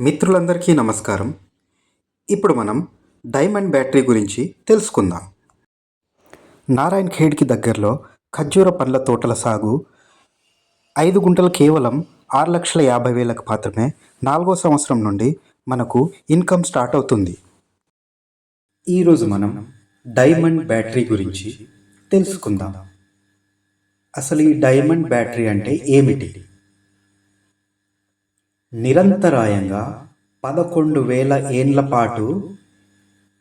మిత్రులందరికీ నమస్కారం. ఇప్పుడు మనం డైమండ్ బ్యాటరీ గురించి తెలుసుకుందాం. నారాయణ్ ఖేడ్కి దగ్గరలో ఖర్జూర పండ్ల తోటల సాగు ఐదు గుంటలు కేవలం ఆరు లక్షల యాభై వేలకు మాత్రమే నాలుగో సంవత్సరం నుండి మనకు ఇన్కమ్ స్టార్ట్ అవుతుంది. ఈరోజు మనం డైమండ్ బ్యాటరీ గురించి తెలుసుకుందాం. అసలు ఈ డైమండ్ బ్యాటరీ అంటే ఏమిటి? నిరంతరాయంగా పదకొండు వేల ఏండ్ల పాటు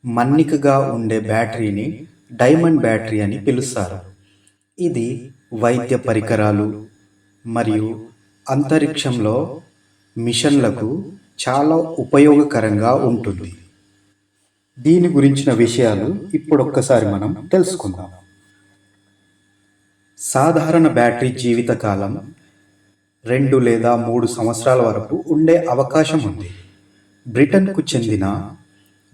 మన్నికగా ఉండే బ్యాటరీని డైమండ్ బ్యాటరీ అని పిలుస్తారు. ఇది వైద్య పరికరాలు మరియు అంతరిక్షంలో మిషన్లకు చాలా ఉపయోగకరంగా ఉంటుంది. దీని గురించిన విషయాలు ఇప్పుడొక్కసారి మనం తెలుసుకుందాం. సాధారణ బ్యాటరీ జీవితకాలం రెండు లేదా మూడు సంవత్సరాల వరకు ఉండే అవకాశం ఉంది. బ్రిటన్కు చెందిన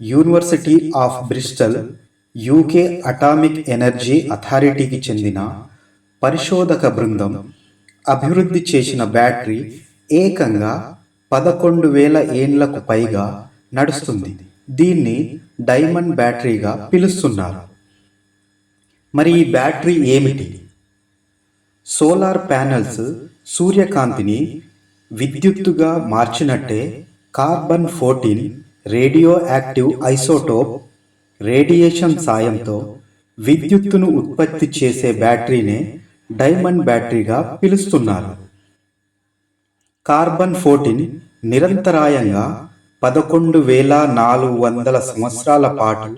university of Bristol UK atomic energy అథారిటీకి చెందిన పరిశోధక బృందం అభివృద్ధి చేసిన బ్యాటరీ ఏకంగా పదకొండు వేల ఏండ్లకు పైగా నడుస్తుంది. దీన్ని డైమండ్ బ్యాటరీగా పిలుస్తున్నారు. మరి ఈ బ్యాటరీ ఏమిటి? సోలార్ ప్యానెల్స్ సూర్యకాంతిని విద్యుత్తుగా మార్చినట్టే carbon fourteen radioactive isotope radiation సాయంతో విద్యుత్తును ఉత్పత్తి చేసే బ్యాటరీనే డైమండ్ బ్యాటరీగా పిలుస్తున్నారు. కార్బన్ ఫోర్టీన్ నిరంతరాయంగా పదకొండు వేల నాలుగు వందల సంవత్సరాల పాటు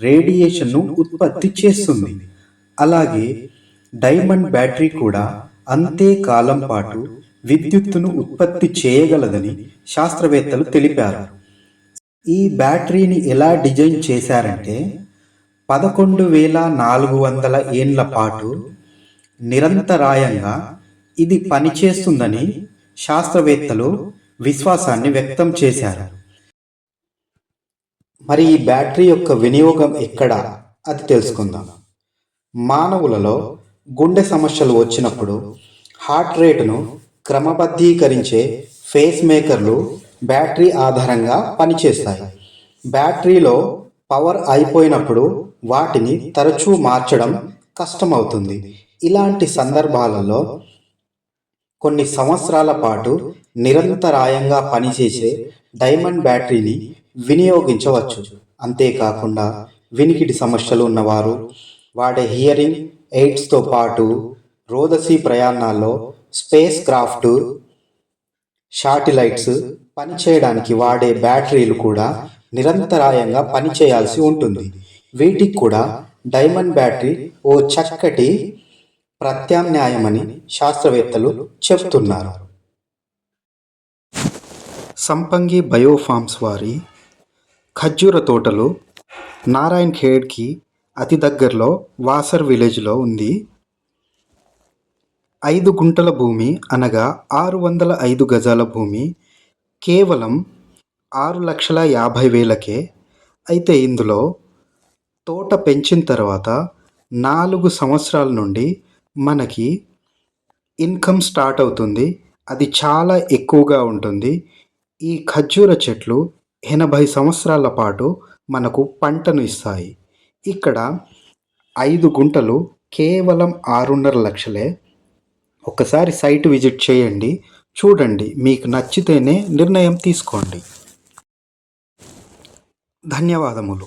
రేడియేషన్ను ఉత్పత్తి చేస్తుంది. అలాగే డైమండ్ బ్యాటరీ కూడా అంతే కాలం పాటు విద్యుత్తును ఉత్పత్తి చేయగలదని శాస్త్రవేత్తలు తెలిపారు. ఈ బ్యాటరీని ఎలా డిజైన్ చేశారంటే పదకొండు వేల నాలుగు వందల ఏండ్ల పాటు నిరంతరాయంగా ఇది పనిచేస్తుందని శాస్త్రవేత్తలు విశ్వాసాన్ని వ్యక్తం చేశారు. మరి ఈ బ్యాటరీ యొక్క వినియోగం ఎక్కడ? అది తెలుసుకుందాం. మానవులలో గుండె సమస్యలు వచ్చినప్పుడు హార్ట్ రేటును క్రమబద్ధీకరించే ఫేస్ మేకర్లు బ్యాటరీ ఆధారంగా పనిచేస్తాయి. బ్యాటరీలో పవర్ అయిపోయినప్పుడు వాటిని తరచూ మార్చడం కష్టమవుతుంది. ఇలాంటి సందర్భాలలో కొన్ని సంవత్సరాల పాటు నిరంతరాయంగా పనిచేసే డైమండ్ బ్యాటరీని వినియోగించవచ్చు. అంతేకాకుండా వినికిడి సమస్యలు ఉన్నవారు వాడే హియరింగ్ ఎయిడ్స్తో పాటు రోదసీ ప్రయాణాల్లో స్పేస్ క్రాఫ్ట్ శాటిలైట్స్ పనిచేయడానికి వాడే బ్యాటరీలు కూడా నిరంతరాయంగా పనిచేయాల్సి ఉంటుంది. వీటికి కూడా డైమండ్ బ్యాటరీ ఓ చక్కటి ప్రత్యామ్నాయమని శాస్త్రవేత్తలు చెబుతున్నారు. సంపంగి బయోఫార్మ్స్ వారి ఖర్జూర తోటలు నారాయణ్ ఖేడ్కి అతి దగ్గరలో వాసర్ విలేజ్లో ఉంది. ఐదు గుంటల భూమి అనగా ఆరు వందల ఐదు గజాల భూమి. కేవలం ఆరు లక్షల యాభై వేలకే. అయితే ఇందులో తోట పెంచిన తర్వాత నాలుగు సంవత్సరాల నుండి మనకి ఇన్కమ్ స్టార్ట్ అవుతుంది. అది చాలా ఎక్కువగా ఉంటుంది. ఈ ఖర్జూర చెట్లు ఎనభై సంవత్సరాల పాటు మనకు పంటను ఇస్తాయి. ఇక్కడ ఐదు గుంటలు కేవలం ఆరున్నర లక్షలే. ఒకసారి సైట్ విజిట్ చేయండి చూడండి మీకు నచ్చితేనే నిర్ణయం తీసుకోండి. ధన్యవాదములు.